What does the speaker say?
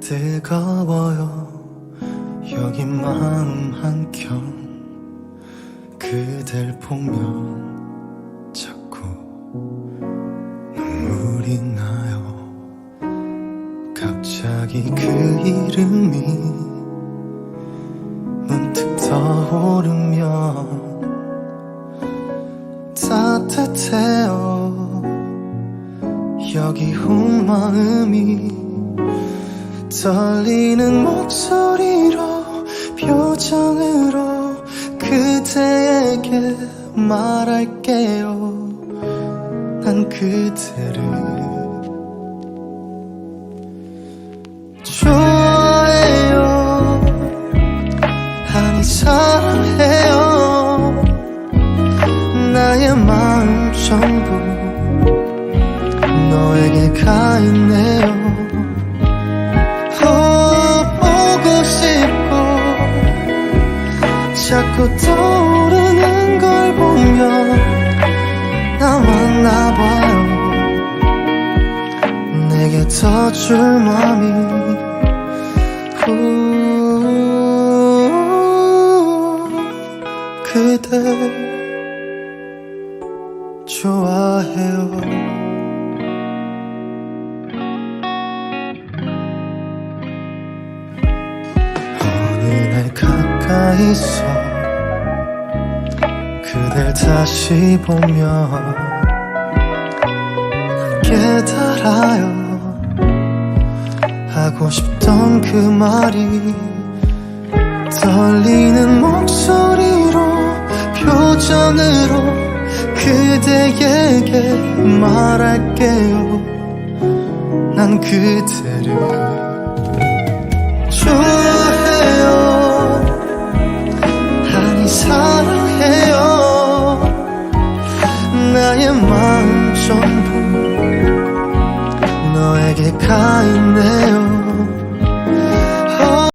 뜨거워요. 여기 마음 한켠 그댈 보면 자꾸 눈물이 나요. 갑자기 그 이름이 문득 떠오르면 따뜻해요. 여기 온 마음이 떨리는 목소리로 표정으로 그대에게 말할게요. 난 그대를 자꾸 떠오르는 걸 보면 나만 나봐요 내게 더줄후 그대 좋아해요. 어느 날 가까이서 다시 보며 깨달아요. 하고 싶던 그 말이 떨리는 목소리로 표정으로 그대에게 말할게요. 난 그대를 나의 마음 전부 너에게 가 있네요